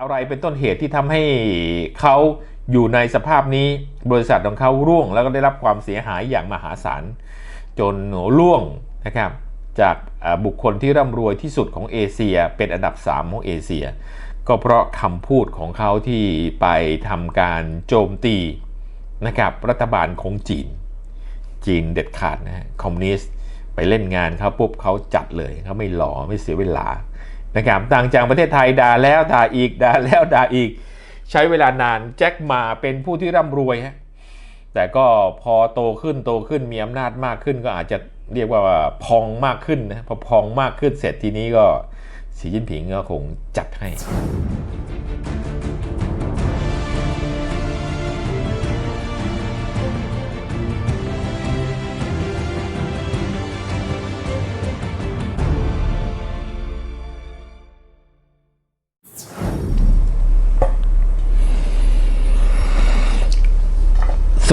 อะไรเป็นต้นเหตุที่ทำให้เขาอยู่ในสภาพนี้บริษัทของเขาร่วงแล้วก็ได้รับความเสียหายอย่างมหาศาล จนหนูร่วงนะครับจากบุคคลที่ร่ำรวยที่สุดของเอเชีย เป็นอันดับ 3 ของเอเชีย ก็เพราะคำพูดของเขาที่ไปทำการโจมตีนะครับรัฐบาลของจีน จีนเด็ดขาดนะฮะคอมมิวนิสต์ไปเล่นงานเขาปุ๊บเขาจัดเลยเขาไม่หล่อไม่เสียเวลา นะครับต่างจากประเทศไทยด่าแล้วด่าอีกด่าแล้วด่าอีก ใช้เวลานานแจ็คมาเป็นผู้ที่ร่ำรวยฮะแต่ก็พอโตขึ้นโตขึ้นมีอำนาจมากขึ้นก็อาจจะเรียกว่าพองมากขึ้นนะพอพองมากขึ้นเสร็จทีนี้ก็สีจิ้นผิงก็คงจัดให้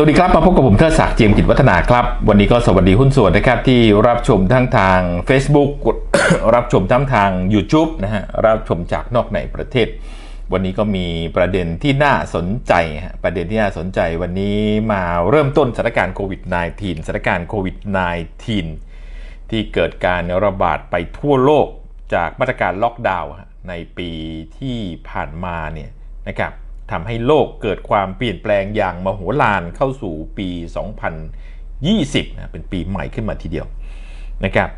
วัสดีครับ มาพบกับผมเทิดศักดิ์เจียมกิจวัฒนาครับ วันนี้ก็สวัสดีหุ้นส่วนนะครับที่รับชมทั้งทาง Facebook รับชมทั้งทาง YouTube นะฮะรับชมจากนอกในประเทศ วันนี้ก็มีประเด็นที่น่าสนใจฮะประเด็นที่น่าสนใจวันนี้มาเริ่มต้นสถานการณ์โควิด -19 สถานการณ์โควิด -19 ที่เกิดการระบาดไปทั่วโลกจากมาตรการล็อกดาวน์ในปีที่ผ่านมาเนี่ยนะครับ ทำให้โลกเกิดความเปลี่ยนแปลงอย่างมโหฬารเข้าสู่ปี 2020นะเป็นปีใหม่ขึ้นมาทีเดียวนะครับ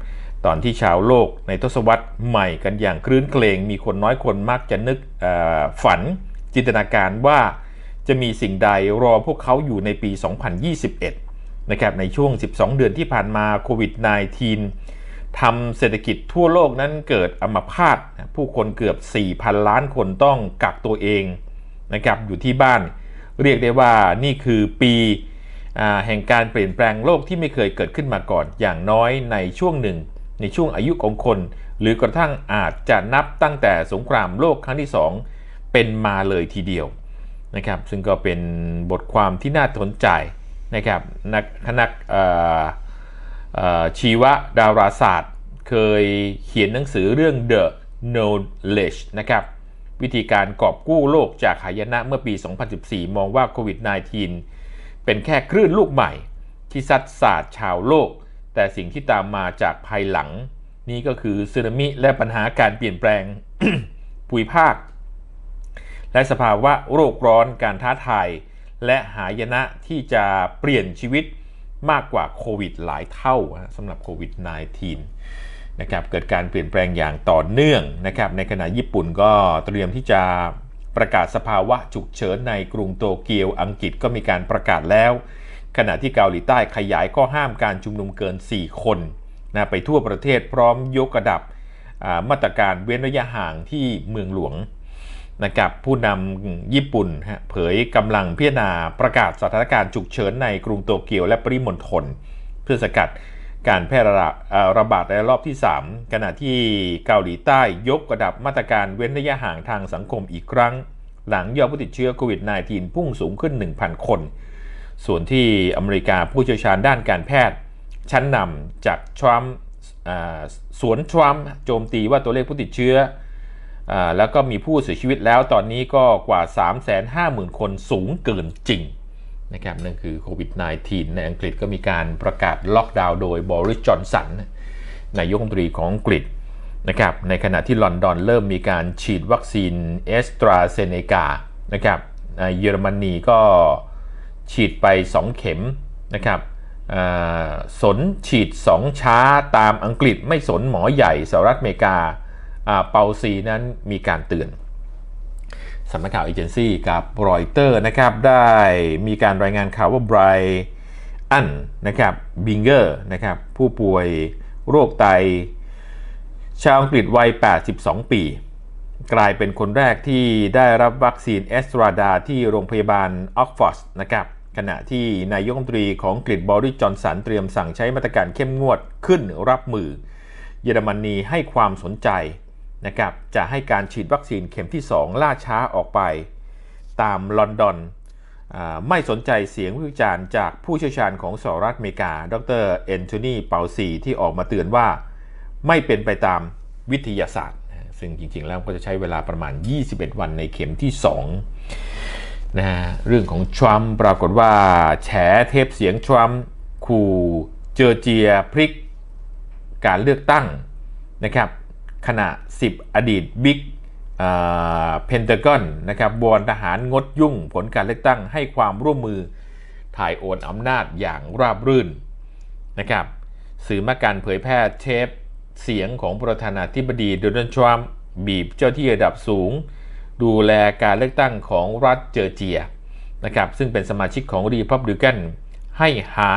ตอนที่ชาวโลกในทศวรรษใหม่กันอย่างคลื้นเครงมีคนน้อยคนมากจะนึกฝันจินตนาการว่าจะมีสิ่งใดรอพวกเขาอยู่ในปี 2021 นะครับในช่วง 12 เดือนที่ผ่านมาโควิด -19 ทำเศรษฐกิจทั่วโลกนั้นเกิดอัมพาตผู้คนเกือบ 4,000 ล้านคนต้องกักตัวเอง นะครับอยู่ที่บ้าน เรียกได้ว่านี่คือปีแห่งการเปลี่ยนแปลงโลกที่ไม่เคยเกิดขึ้นมาก่อน อย่างน้อยในช่วงหนึ่ง ในช่วงอายุของคน หรือกระทั่งอาจจะนับตั้งแต่สงครามโลกครั้งที่ 2 เป็นมาเลยทีเดียวนะครับซึ่งก็เป็นบทความที่น่าสนใจนะครับนักนักชีวดาราศาสตร์ เคยเขียนหนังสือเรื่อง The Knowledge นะครับ วิธีการกอบกู้โลกจากหายนะเมื่อปี 2014 มองว่าโควิด -19 เป็นแค่คลื่นลูกใหม่ ที่ซัดสาดชาวโลก แต่สิ่งที่ตามมาจากภายหลัง นี้ก็คือสึนามิและปัญหาการเปลี่ยนแปลงภูมิภาค และสภาวะโรคร้อนการท้าทาย และหายนะที่จะเปลี่ยนชีวิตมากกว่าโควิดหลายเท่าสำหรับโควิด -19 นะครับเกิดการเปลี่ยนแปลงอย่างต่อเนื่องนะครับในขณะญี่ปุ่นก็เตรียมที่จะประกาศสภาวะฉุกเฉินในกรุงโตเกียวอังกฤษก็มีการประกาศแล้ว ขณะที่เกาหลีใต้ขยายข้อห้ามการชุมนุมเกิน 4 คนนะไปทั่วประเทศพร้อมยกระดับมาตรการเว้นระยะห่างที่เมืองหลวงนะครับผู้นำญี่ปุ่นเผยกำลังพิจารณาประกาศสถานการณ์ฉุกเฉินในกรุงโตเกียวและปริมณฑลเพื่อสกัด การแพร่ระบาดเอ่อระบาดในรอบที่ 3 ขณะที่เกาหลีใต้ยกระดับมาตรการเว้นระยะห่างทางสังคมอีกครั้ง หลังยอดผู้ติดเชื้อโควิด -19 พุ่งสูงขึ้น 1,000 คน ส่วนที่อเมริกาผู้เชี่ยวชาญด้านการแพทย์ ชั้นนำจากทรัมป์สวนทรัมป์โจมตีว่าตัวเลขผู้ติดเชื้ออแล้วก็มีผู้เสียชีวิตแล้วตอนนี้ก็กว่า 350,000 คนสูงเกินจริง นะครับนั่นคือโควิด -19 ในอังกฤษก็มีการประกาศล็อกดาวน์โดยบริสจอนสันนายกรัฐมนตรีของอังกฤษนะครับในขณะที่ลอนดอนเริ่มมีการฉีดวัคซีนเอสตราเซเนกานะครับเยอรมนีก็ฉีดไป 2 เข็มนะครับสนฉีด 2 ช้าตามอังกฤษไม่สนหมอใหญ่สหรัฐอเมริกาอ่าเปาซีนั้นมีการเตือน สำนักข่าวเอเจนซี่กับรอยเตอร์นะครับได้มีการรายงานข่าวว่าไบรอันนะครับบิงเกอร์นะครับผู้ป่วยโรคไต ชาวอังกฤษวัย 82 ปี กลายเป็นคนแรกที่ได้รับวัคซีนแอสตราดาที่โรงพยาบาลออกฟอร์ดนะครับขณะที่นายกรัฐมนตรีของอังกฤษบริจอนสันเตรียมสั่งใช้มาตรการเข้มงวดขึ้นรับมือ เยอรมนีให้ความสนใจ นะครับจะให้การฉีดวัคซีนเข็มที่ 2 ล่าช้าออกไป ตามลอนดอนไม่สนใจเสียงวิจารณ์จากผู้เชี่ยวชาญของสหรัฐอเมริกา ดรแอนโทนีเปาซีที่ออกมาเตือนว่าไม่เป็นไปตามวิทยาศาสตร์ ซึ่งจริงๆ แล้วก็จะใช้เวลาประมาณ 21 วันในเข็มที่ 2 นะฮะ เรื่องของทรัมป์ปรากฏว่าแฉเทปเสียงทรัมป์ขู่เจอร์เจียพลิกการเลือกตั้งนะครับ ขณะ 10 อดีตบิ๊กเพนทากอนนะครับวอนทหารงดยุ่งผลการเลือกตั้งให้ความร่วมมือถ่ายโอนอำนาจอย่างราบรื่นนะครับสื่อมาการเผยแพร่เทปเสียงของประธานาธิบดีโดนัลด์ทรัมป์บีบเจ้าที่ระดับสูง ดูแลการเลือกตั้งของรัฐเจอร์เจียนะครับซึ่งเป็นสมาชิกของรีพับลิกันให้หา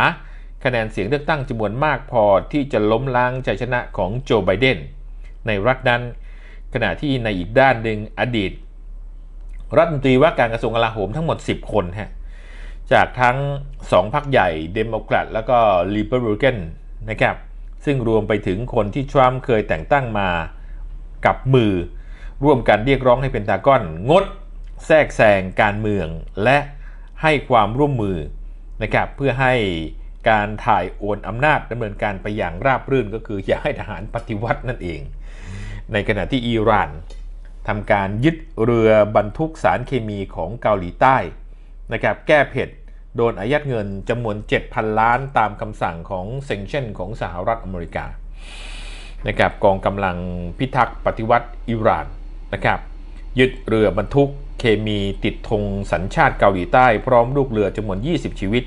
คะแนนเสียงเลือกตั้งจำนวนมากพอที่จะล้มล้างชัยชนะของโจไบเดน ในรัฐนั้นขณะที่ในอีกด้านหนึ่งอดีต รัฐมนตรีว่าการกระทรวงกลาโหมทั้งหมด 10 คนฮะจากทั้ง 2พรรคใหญ่เดโมแครตแล้วก็ลิเบอรัลนะครับซึ่งรวมไปถึงคนที่ทรัมป์เคยแต่งตั้งมากับมือ ร่วมกันเรียกร้องให้เป็นตากอนงด แทรกแซงการเมืองและให้ความร่วมมือนะครับเพื่อให้ การถ่ายโอนอำนาจดำเนินการไปอย่างราบรื่นก็คืออย่าให้ทหารปฏิวัตินั่นเอง ในขณะที่อิหร่านทำการยึดเรือบรรทุกสารเคมีของเกาหลีใต้นะครับแก้เผ็ดโดนอายัดเงินจำนวน 7,000 ล้านตามคำสั่งของเซงเช่นของสหรัฐอเมริกานะครับกองกำลังพิทักษ์ปฏิวัติอิหร่านนะครับยึดเรือบรรทุกเคมีติดธงสัญชาติเกาหลีใต้ พร้อมลูกเรือจำนวน 20 ชีวิต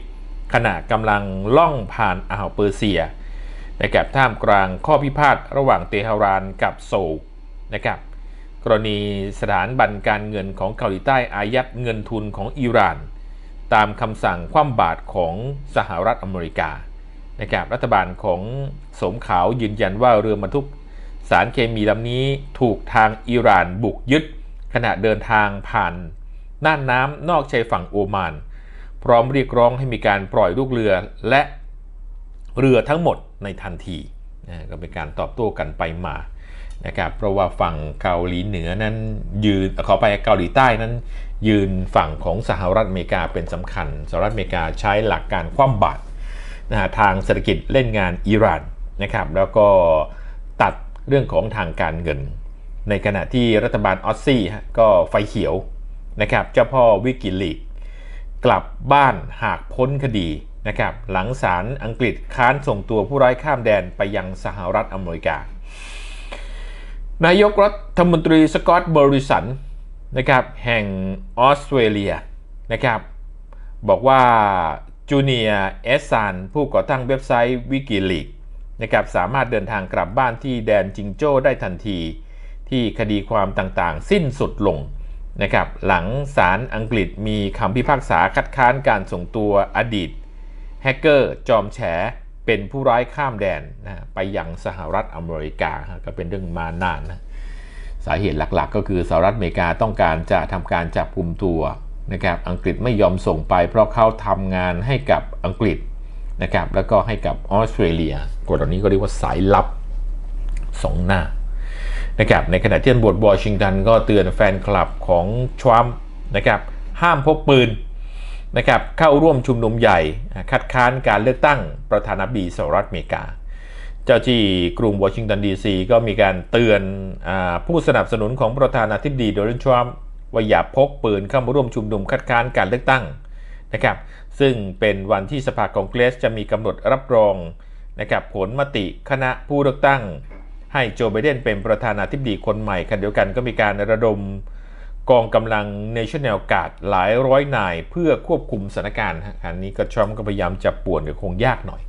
ขณะกำลังล่องผ่านอ่าวเปอร์เซียนะครับท่ามกลางข้อพิพาทระหว่างเตหะรานกับโซลนะครับกรณีสถานบันการเงินของเกาหลีใต้อายัดเงินทุนของอิหร่าน ตามคำสั่งคว่ำบาตรของสหรัฐอเมริกานะครับรัฐบาลของสมขาวยืนยันว่าเรือบรรทุกสารเคมีลำนี้ถูกทางอิหร่านบุกยึด ขณะเดินทางผ่านน่านน้ำนอกชายฝั่งโอมาน พร้อมเรียกร้องให้มีการปล่อยลูกเรือและเรือทั้งหมดในทันทีนะก็เป็นการตอบโต้กันไปมานะครับเพราะว่าฝั่งเกาหลีเหนือนั้นยืนขอไปเกาหลีใต้นั้น ยืนฝั่งของสหรัฐอเมริกาเป็นสำคัญสหรัฐอเมริกาใช้หลักการคว่ำบาตรนะฮะทางเศรษฐกิจเล่นงานอิหร่านนะครับแล้วก็ตัดเรื่องของทางการเงิน ในขณะที่รัฐบาลออสซี่ก็ไฟเขียวนะครับเจ้าพ่อวิกิลีก กลับบ้านหากพ้นคดีนะครับหลังศาลอังกฤษค้านส่งตัวผู้ร้ายข้ามแดนไปยังสหรัฐอเมริกา นายกรัฐมนตรีสกอตต์บริสันนะครับแห่งออสเตรเลียนะครับบอกว่าจูเนียเอสซานผู้ก่อตั้งเว็บไซต์วิกิลีกนะครับสามารถเดินทางกลับบ้านที่แดนจิงโจ้ได้ทันที ที่คดีความต่างๆ สิ้นสุดลง นะครับหลังศาลอังกฤษมีคำพิพากษาคัดค้านการส่งตัวอดีต แฮกเกอร์จอมแฉเป็นผู้ร้ายข้ามแดนนะไปยังสหรัฐอเมริกาก็เป็นเรื่องมานานนะสาเหตุหลักๆ ก็คือสหรัฐอเมริกาต้องการจะทำการจับกลุ่มตัวนะครับอังกฤษไม่ยอมส่งไปเพราะเขาทำงานให้กับอังกฤษนะครับแล้วก็ให้กับออสเตรเลียกฎเหล่านี้ก็เรียกว่าสายลับสองหน้า นะครับในขณะที่ตำรวจวอชิงตันก็เตือนแฟนคลับของทรัมป์นะครับห้ามพกปืนนะครับเข้าร่วมชุมนุมใหญ่คัดค้านการเลือกตั้งประธานาธิบดีสหรัฐอเมริกา เจ้าที่กรุงวอชิงตันดีซีก็มีการเตือนอผู้สนับสนุนของประธานาธิบดีโดนัลด์ทรัมป์ว่าอย่าพกปืนเข้ามาร่วมชุมนุมคัดค้านการเลือกตั้งนะครับซึ่งเป็นวันที่สภาคองเกรสจะมีกำหนดรับรองนะครับผลมติคณะผู้เลือกตั้ง ให้โจไบเดนเป็นประธานาธิบดีคนใหม่ขณะเดียวกันก็มีการระดมกองกำลัง National Guard หลายร้อยนายเพื่อควบคุมสถานการณ์อันนี้ก็ทรัมป์ก็พยายามจะป่วนก็คงยากหน่อย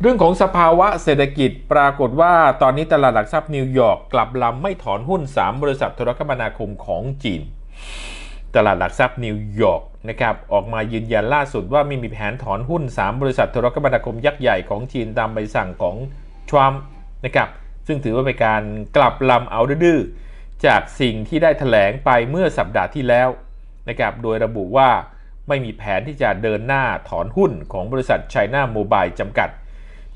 เรื่องของสภาวะเศรษฐกิจปรากฏว่าตอนนี้ตลาดหลักทรัพย์นิวยอร์กกลับลำไม่ถอนหุ้น 3 บริษัทโทรคมนาคมของจีน ตลาดหลักทรัพย์นิวยอร์กนะครับออกมายืนยันล่าสุดว่าไม่มีแผนถอนหุ้น 3 บริษัทโทรคมนาคมยักษ์ใหญ่ของจีนตามใบสั่งของทรัมป์นะครับ ซึ่งถือว่าเป็นการกลับลำเอาดื้อจากสิ่งที่ได้ถแถลงไปเมื่อสัปดาห์ที่แล้วนะครับโดยระบุว่าไม่มีแผนที่จะเดินหน้าถอนหุ้นของบริษัทไชน่าโมบายจำกัด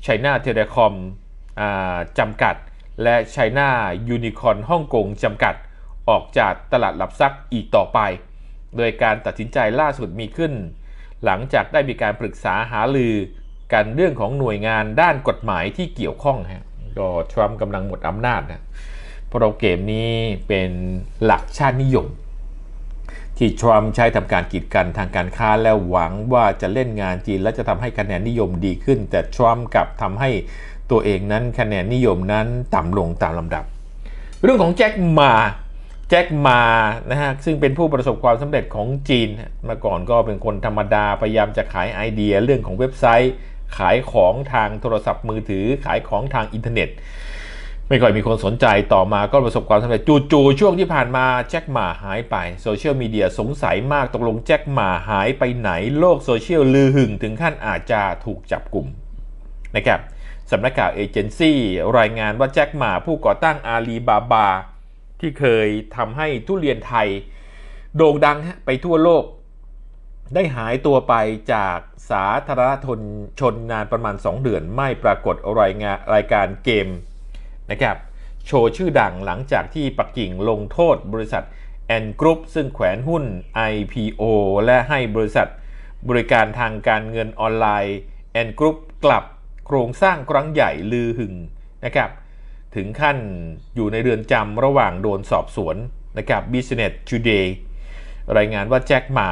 ไชน่าเทเลคอมจำกัด และไชน่ายูนิคอนฮ่องกงจำกัด ออกจากตลาดหลักทรัพย์อีกต่อไป โดยการตัดสินใจล่าสุดมีขึ้น หลังจากได้มีการปรึกษาหาลือกันเรื่องของหน่วยงานด้านกฎหมายที่เกี่ยวข้องฮะ ก็ทรัมป์กำลังหมดอำนาจนะเพราะเกมนี้เป็นหลักชาตินิยม ที่ทรัมป์ใช้ทำการกีดกันทางการค้าแล้วหวังว่าจะเล่นงานจีน และจะทำให้คะแนนนิยมดีขึ้น แต่ทรัมป์กลับทำให้ตัวเองนั้นคะแนนนิยมนั้นต่ำลงตามลำดับ เรื่องของแจ็คมาแจ็คมานะฮะซึ่งเป็นผู้ประสบความสำเร็จของจีนเมื่อก่อนก็เป็นคนธรรมดาพยายามจะขายไอเดียเรื่องของเว็บไซต์ ขายของทางโทรศัพท์มือถือ ขายของทางอินเทอร์เน็ต ไม่ค่อยมีคนสนใจต่อมาก็ประสบความสำเร็จจู่ๆช่วงที่ผ่านมาแจ็คหมาหายไปโซเชียลมีเดียสงสัยมากตกลงแจ็คหมาหายไปไหนโลกโซเชียลลือหึงถึงขั้นอาจจะถูกจับกลุ่มนะครับสำนักข่าวเอเจนซี่รายงานว่าแจ็คหมาผู้ก่อตั้งอาลีบาบาที่เคยทำให้ทุเรียนไทย โด่งดังไปทั่วโลก ได้หายตัวไปจากสาธารณชนชนนานประมาณ 2 เดือน ไม่ปรากฏรายงานรายการเกมนะครับโชว์ชื่อดังหลังจากที่ปักกิ่งลงโทษบริษัทแอนกรุ๊ปซึ่งแขวนหุ้น IPO และให้บริษัทบริการทางการเงินออนไลน์แอนกรุ๊ปกลับโครงสร้างครั้งใหญ่ลือหึงนะครับถึงขั้นอยู่ในเรือนจำระหว่างโดนสอบสวนนะครับ Business Today รายงานว่าแจ็คมา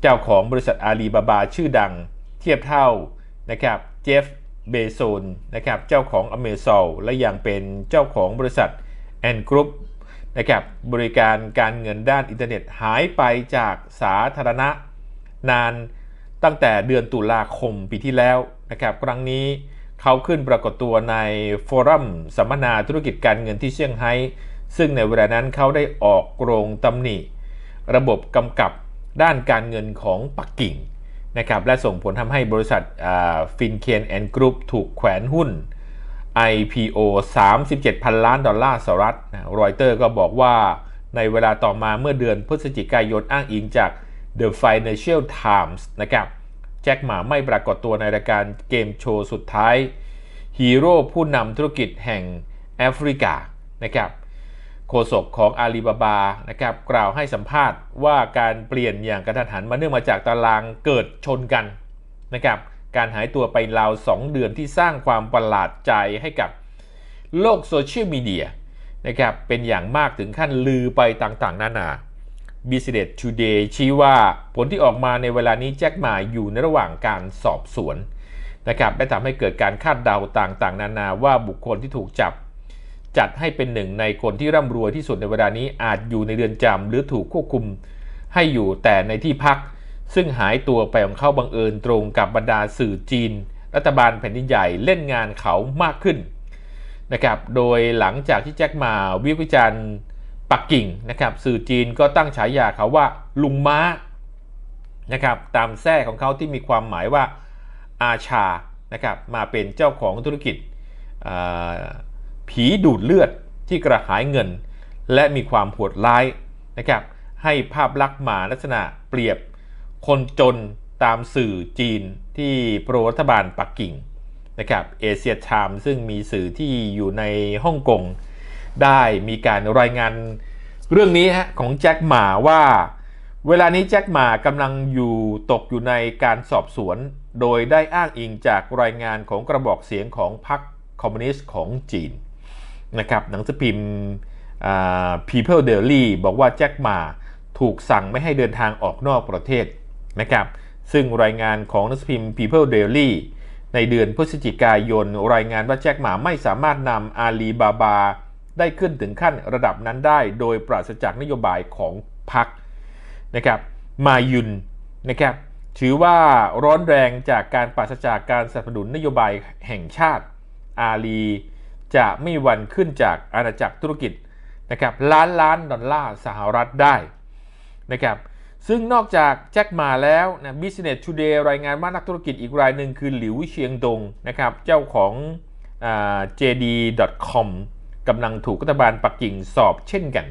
เจ้าของบริษัทอาลีบาบาชื่อดังเทียบเท่านะครับเจฟเบโซนนะครับเจ้าของอเมซอลและยังเป็นเจ้าของบริษัทแอนกรุ๊ปนะครับบริการการเงินด้านอินเทอร์เน็ตหายไปจากสาธารณะ นานตั้งแต่เดือนตุลาคมปีที่แล้วนะครับครั้งนี้เขาขึ้นปรากฏตัวในโฟรัมสัมมนาธุรกิจการเงินที่เซี่ยงไฮ้ซึ่งในเวลานั้นเขาได้ออกโรงตำหนิ ระบบกำกับ ด้านการเงินของปักกิ่งนะครับและส่งผลทำให้บริษัทฟินเคนแอนด์กรุ๊ปถูกแขวนหุ้น IPO 37พันล้านดอลลาร์สหรัฐรอยเตอร์ก็บอกว่าในเวลาต่อมาเมื่อเดือนพฤศจิกายนอ้างอิงจาก The Financial Times นะครับแจ็คหมาไม่ปรากฏตัวในรายการเกมโชว์สุดท้ายฮีโร่ผู้นำธุรกิจแห่งแอฟริกานะครับ โฆษกของอาลีบาบานะครับกล่าวให้สัมภาษณ์ว่าการเปลี่ยนอย่างกระทันหันมาเนื่องมาจากตารางเกิดชนกันนะครับการหายตัวไปราว 2 เดือนที่สร้างความประหลาดใจให้กับโลกโซเชียลมีเดียนะครับเป็นอย่างมากถึงขั้นลือไปต่างๆ นานา Business Today ชี้ว่าผลที่ออกมาในเวลานี้แจ็คหมาอยู่ในระหว่างการสอบสวนนะครับและทำให้เกิดการคาดเดาต่างๆ นานาว่าบุคคลที่ถูกจับ จัดให้เป็นหนึ่งในคนที่ร่ำรวยที่สุดในเวลานี้อาจอยู่ในเรือนจำหรือถูกควบคุมให้อยู่แต่ในที่พัก ซึ่งหายตัวไปของเขาบังเอิญตรงกับบรรดาสื่อจีน รัฐบาลแผ่นดินใหญ่เล่นงานเขามากขึ้นนะครับโดยหลังจากที่แจ็คมาวิพากษ์วิจารณ์ปักกิ่งนะครับสื่อจีนก็ตั้งฉายาเขาว่าลุงม้านะครับตามแท้ของเขาที่มีความหมายว่าอาชานะครับมาเป็นเจ้าของธุรกิจ ผีดูดเลือดที่กระหายเงิน และมีความโหดร้ายนะครับให้ภาพลักษณ์หมาลักษณะเปรียบ คนจนตามสื่อจีนที่โปรรัฐบาลปักกิ่งนะครับเอเชียไทม์ซึ่งมีสื่อที่อยู่ในฮ่องกงได้มีการรายงานเรื่องนี้ฮะของแจ็คหมาว่า เวลานี้แจ็คหมากำลังอยู่ตกอยู่ในการสอบสวน โดยได้อ้างอิงจากรายงานของกระบอกเสียงของพรรคคอมมิวนิสต์ของจีน นะครับหนังสือพิมพ์ People Daily บอกว่าแจ็คหมาถูกสั่งไม่ให้เดินทางออกนอกประเทศนะครับซึ่งรายงานของหนังสือพิมพ์ People Daily ในเดือนพฤศจิกายน รายงานว่าแจ็คหมาไม่สามารถนำอาลีบาบา ได้ขึ้นถึงขั้นระดับนั้นได้ โดยปราศจากนโยบายของพรรคนะครับมายุนนะครับถือว่าร้อนแรงจากการปราศจากการสนับสนุนนโยบายแห่งชาติอาลี จะไม่วันขึ้นจากอาณาจักรธุรกิจนะครับล้านล้านดอลลาร์สหรัฐได้นะครับซึ่งนอกจากแจ็คมาแล้วนะ Business Today รายงานว่านักธุรกิจอีกรายหนึ่งคือหลิวเชียงดงนะครับเจ้าของ JD.com กำลังถูกรัฐบาลปักกิ่งสอบเช่นกัน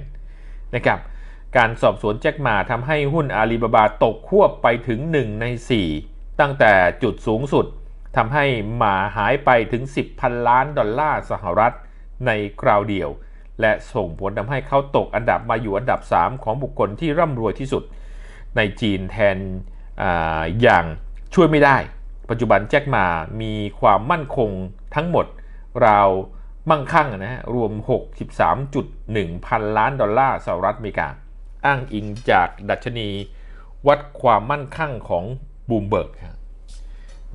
นะครับการสอบสวนแจ็คหมาทำให้หุ้นอาลีบาบาตกควบไปถึง 1 ใน 4 ตั้งแต่จุดสูงสุด ทำให้หมาหายไปถึง 10พันล้านดอลลาร์สหรัฐในคราวเดียว และส่งผลทำให้เขาตกอันดับมาอยู่อันดับ 3 ของบุคคลที่ร่ำรวยที่สุด ในจีนแทนออย่างช่วยไม่ได้ ปัจจุบันแจ็คหมามีความมั่นคงทั้งหมดราวมั่งคั่งนะฮะรวม 63.1 พันล้านดอลลาร์สหรัฐอเมริกา อ้างอิงจากดัชนี วัดความมั่นคั่งของบูมเบิร์กครับ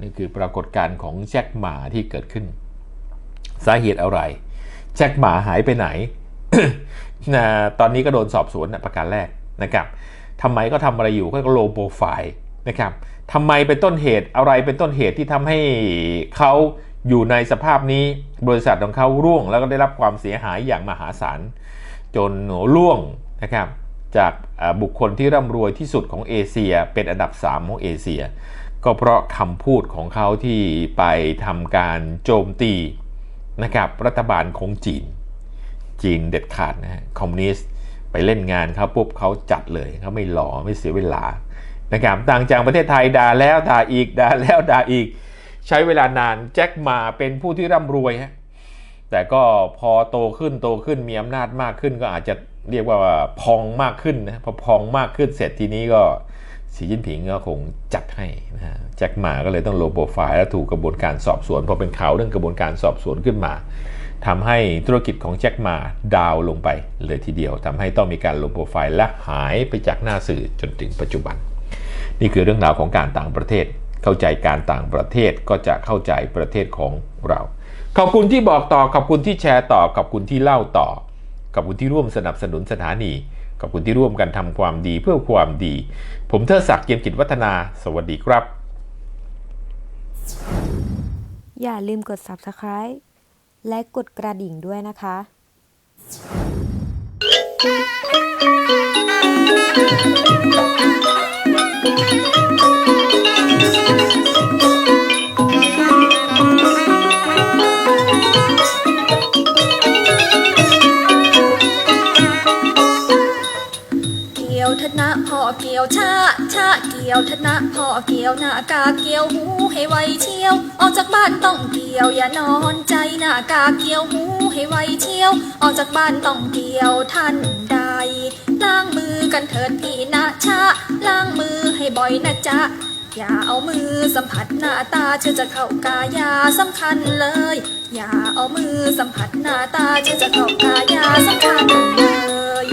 นี่คือปรากฏการณ์ของแจ็คหมาที่เกิดขึ้น สาเหตุอะไร แจ็คหมาหายไปไหนนะตอนนี้ก็โดนสอบสวนประการแรกนะครับทำไมก็ทำอะไรอยู่ก็โลโปรไฟล์นะครับทำไมเป็นต้นเหตุอะไรเป็นต้นเหตุที่ทำให้เขาอยู่ในสภาพนี้บริษัทของเขาร่วง แล้วก็ได้รับความเสียหายอย่างมหาศาลจนร่วงนะครับจากบุคคลที่ร่ำรวยที่สุดของเอเชีย เป็นอันดับ 3 ของเอเชีย ก็เพราะคำพูดของเขาที่ไปทำการโจมตีนะครับรัฐบาลของจีน จีนเด็ดขาดนะฮะคอมมิวนิสต์ไปเล่นงานเขาปุ๊บเขาจัดเลยเขาไม่หล่อไม่เสียเวลานะครับต่างจากประเทศไทยด่าแล้วด่าอีกด่าแล้วด่าอีก ใช้เวลานานแจ็คมาเป็นผู้ที่ร่ำรวยฮะแต่ก็พอโตขึ้นโตขึ้นมีอำนาจมากขึ้นก็อาจจะเรียกว่าพองมากขึ้นนะพอพองมากขึ้นเสร็จทีนี้ก็ สีจิ้นผิงก็คงจัดให้นะฮะแจ็คหมาก็เลยต้องโลโปรไฟล์และถูกกระบวนการสอบสวนพอเป็นข่าวเรื่องกระบวนการสอบสวนขึ้นมาทำให้ธุรกิจของแจ็คหมาดาวลงไปเลยทีเดียวทำให้ต้องมีการลงโปรไฟล์และหายไปจากหน้าสื่อจนถึงปัจจุบัน นี่คือเรื่องราวของการต่างประเทศ เข้าใจการต่างประเทศก็จะเข้าใจประเทศของเรา ขอบคุณที่บอกต่อขอบคุณที่แชร์ต่อขอบคุณที่เล่าต่อขอบคุณที่ร่วมสนับสนุนสถานี ขอบคุณที่ร่วมกันทำความดีเพื่อความดี ผมเทอศักดิ์เกียมกิจวัฒนา สวัสดีครับ อย่าลืมกด subscribe และกดกระดิ่งด้วยนะคะ ยวธนะพ่อเกี่ยวหน้ากาเกี่ยวหูให้ไวเชียว ออกจากบ้านต้องเกี่ยว อย่านอนใจหน้ากาเกี่ยวหูให้ไวเชียว ออกจากบ้านต้องเกี่ยวท่านใดล้างมือกันเถิดพี่นะชาล้างมือให้บ่อยนะจ๊ะอย่าเอามือสัมผัสหน้าตาเชื่อจะเข้ากายาสำคัญเลย อย่าเอามือสัมผัสหน้าตาเชื่อจะเข้ากายาสำคัญเลย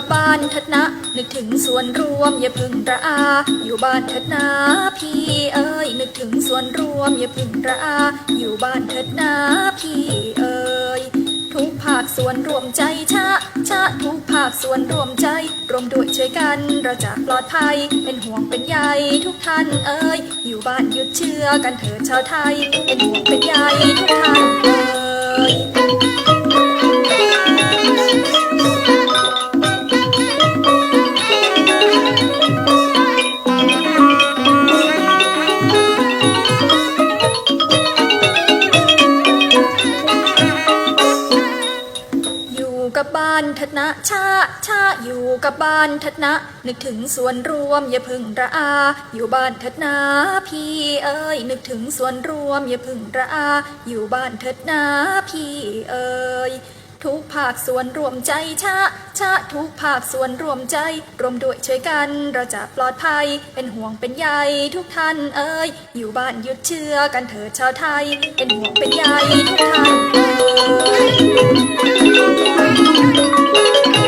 อยู่กับบ้านเถดนะ นึกถึงส่วนรวมอย่าพึ่งระอา อยู่บ้านเถิดนะพี่เอ้ยนึกถึงส่วนรวมอย่าพึ่งระอา อยู่บ้านเถิดนะพี่เอ้ยทุกภาคส่วนรวมใจชาชาทุกภาคส่วนรวมใจ รวมด้วยช่วยกัน เราจะปลอดภัย เป็นห่วงเป็นใยทุกท่านเอ้ย อยู่บ้านหยุดเชื่อกันเถิดชาวไทย เป็นห่วงเป็นใยทุกท่านเอ้ย กับบ้านเถดนะชาชาอยู่กับบ้านเถดนะ นึกถึงส่วนรวมอย่าพึ่งระอา อยู่บ้านเถิดนะพี่เอ้ยนึกถึงส่วนรวมอย่าพึ่งระอา อยู่บ้านเถิดนะพี่เอ้ย ทุกภาคส่วนรวมใจชาชาทุกภาคส่วนรวมใจ รวมด้วยช่วยกัน เราจะปลอดภัย เป็นห่วงเป็นใยทุกท่านเอ่ยอยู่บ้านหยุดเชื้อกันเถิดชาวไทย เป็นห่วงเป็นใยทุกท่านเอ่ย